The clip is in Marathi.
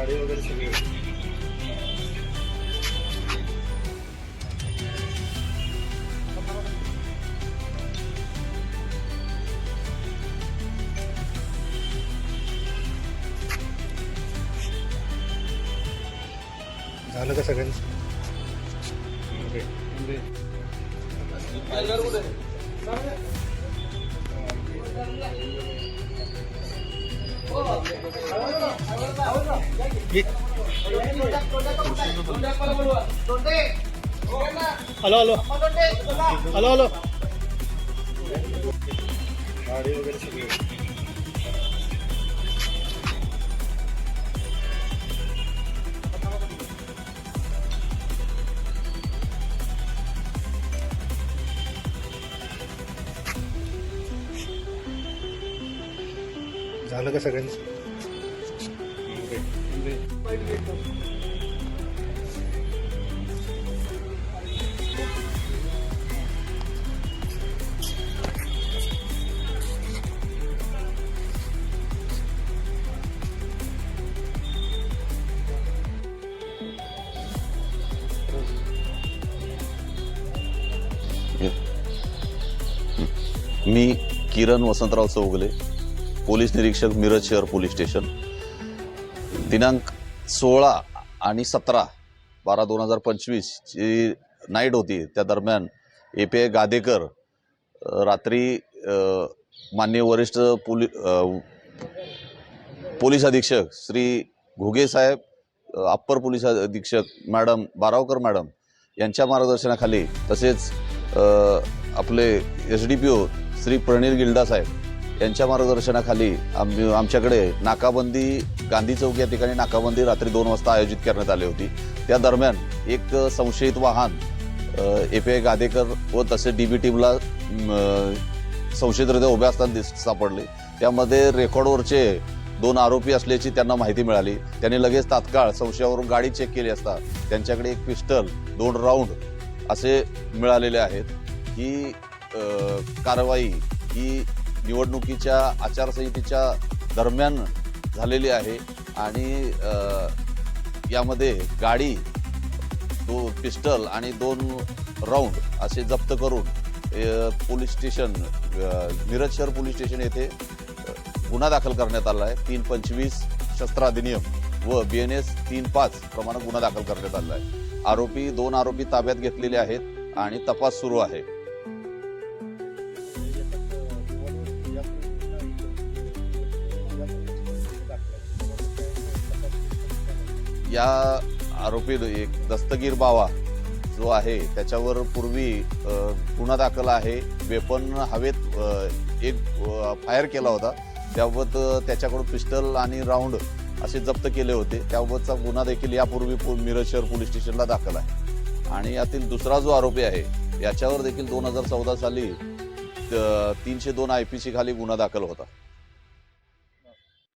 गाडी वगैरे सगळी झालं का सगळ्यांचं హలో హలో. Hello hello. झालं का सगळ्यांचं? मी किरण वसंतराव चौगले. पोलीस निरीक्षक मिरज शहर पोलीस स्टेशन. दिनांक सोळा आणि सतरा बारा दोन हजार पंचवीस जी नाईट होती. त्या दरम्यान ए पी आय गादेकर रात्री माननीय वरिष्ठ पोली पोलीस अधीक्षक श्री घुगे साहेब अप्पर पोलीस अधीक्षक मॅडम बारावकर मॅडम यांच्या मार्गदर्शनाखाली तसेच आपले S D P O Shri Pranil Gilda साहेब यांच्या मार्गदर्शनाखाली आम आमच्याकडे नाकाबंदी गांधी चौक या ठिकाणी नाकाबंदी रात्री दोन वाजता आयोजित करण्यात आली होती. त्या दरम्यान एक संशयित वाहन ए पी गादेकर व तसे डी बी टीमला संशयितरित्या उभ्या असताना दिस सापडले. त्यामध्ये रेकॉर्डवरचे दोन आरोपी असल्याची त्यांना माहिती मिळाली. त्यांनी लगेच तात्काळ संशयावरून गाडी चेक केली असता त्यांच्याकडे एक पिस्टल दोन राऊंड असे मिळालेले आहेत. ही कारवाई ही निवडणुकीच्या आचारसंहितेच्या दरम्यान झालेली आहे आणि यामध्ये गाडी दो पिस्टल आणि दोन राऊंड असे जप्त करून पोलीस स्टेशन मिरज शहर पोलीस स्टेशन येथे गुन्हा दाखल करण्यात आला आहे. तीन पंचवीस शस्त्र अधिनियम व बी एन एस तीन पाच प्रमाणे गुन्हा दाखल करण्यात आला आहे. आरोपी दोन आरोपी ताब्यात घेतलेले आहेत आणि तपास सुरू आहे. या आरोपी एक दस्तगीर बावा जो आहे त्याच्यावर पूर्वी गुन्हा दाखल आहे. वेपन हवेत एक फायर केला होता. त्याबाबत त्याच्याकडून पिस्टल आणि राऊंड असे जप्त केले होते. त्याबाबतचा गुन्हा देखील यापूर्वी मिरज शहर पोलीस स्टेशनला दाखल आहे. आणि यातील दुसरा जो आरोपी आहे याच्यावर देखील दोन हजार चौदा साली तीनशे दोन आय पी सी खाली गुन्हा दाखल होता.